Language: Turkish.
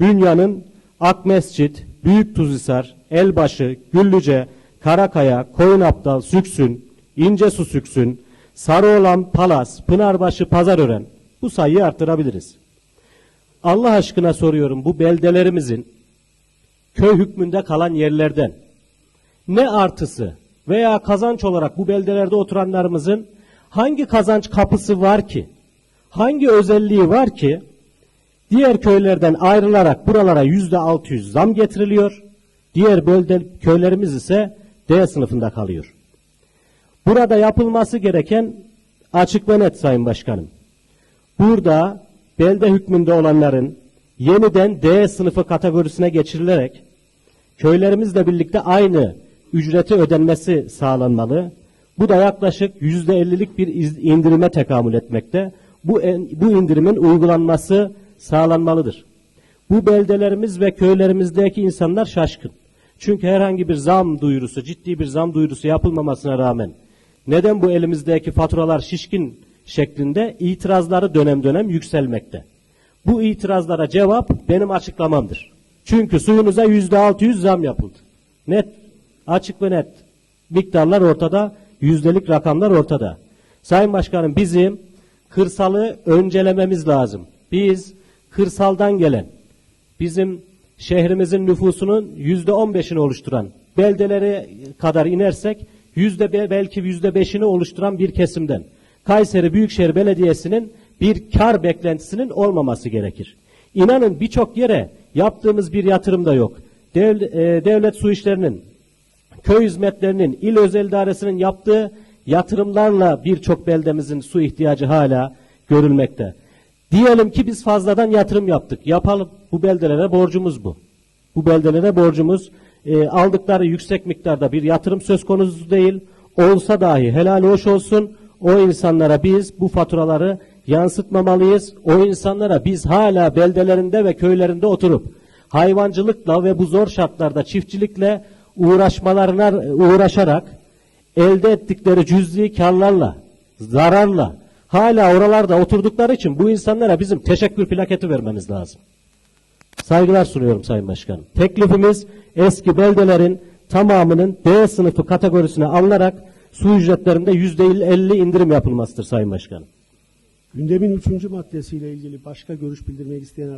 Bünyan'ın Akmescit, Büyük Tuzhisar, Elbaşı, Güllüce, Karakaya, Koyunaptal, Süksün, İncesu Süksün, Sarıoğlan, Palas, Pınarbaşı, Pazarören bu sayıyı arttırabiliriz. Allah aşkına soruyorum bu beldelerimizin köy hükmünde kalan yerlerden ne artısı veya kazanç olarak bu beldelerde oturanlarımızın hangi kazanç kapısı var ki, hangi özelliği var ki diğer köylerden ayrılarak buralara yüzde 600 zam getiriliyor, diğer bölge köylerimiz ise D sınıfında kalıyor. Burada yapılması gereken açık ve net Sayın Başkanım. Burada belde hükmünde olanların yeniden D sınıfı kategorisine geçirilerek köylerimizle birlikte aynı ücreti ödenmesi sağlanmalı. Bu da yaklaşık yüzde ellilik bir iz- indirime tekamül etmekte. Bu, bu indirimin uygulanması sağlanmalıdır. Bu beldelerimiz ve köylerimizdeki insanlar şaşkın. Çünkü herhangi bir zam duyurusu, ciddi bir zam duyurusu yapılmamasına rağmen neden bu elimizdeki faturalar şişkin şeklinde itirazları dönem dönem yükselmekte. Bu itirazlara cevap benim açıklamamdır. Çünkü suyunuza yüzde altı yüz zam yapıldı. Net, açık ve net. Miktarlar ortada, yüzdelik rakamlar ortada. Sayın Başkanım bizim kırsalı öncelememiz lazım. Biz kırsaldan gelen, bizim şehrimizin nüfusunun yüzde on beşini oluşturan beldelere kadar inersek yüzde be- belki yüzde beşini oluşturan bir kesimden Kayseri Büyükşehir Belediyesi'nin bir kar beklentisinin olmaması gerekir. İnanın birçok yere yaptığımız bir yatırım da yok. Dev- e, devlet su işlerinin, köy hizmetlerinin, il özel idaresinin yaptığı yatırımlarla birçok beldemizin su ihtiyacı hala görülmekte. Diyelim ki biz fazladan yatırım yaptık. Yapalım. Bu beldelere borcumuz bu. Bu beldelere borcumuz e, aldıkları yüksek miktarda bir yatırım söz konusu değil. Olsa dahi helal hoş olsun. O insanlara biz bu faturaları yansıtmamalıyız. O insanlara biz hala beldelerinde ve köylerinde oturup hayvancılıkla ve bu zor şartlarda çiftçilikle uğraşmalarına uğraşarak elde ettikleri cüz'i karlarla, zararla hala oralarda oturdukları için bu insanlara bizim teşekkür plaketi vermemiz lazım. Saygılar sunuyorum Sayın Başkanım. Teklifimiz eski beldelerin tamamının D sınıfı kategorisine alınarak su ücretlerinde %50 indirim yapılmasıdır Sayın Başkanım. Gündemin üçüncü maddesiyle ilgili başka görüş bildirmek isteyen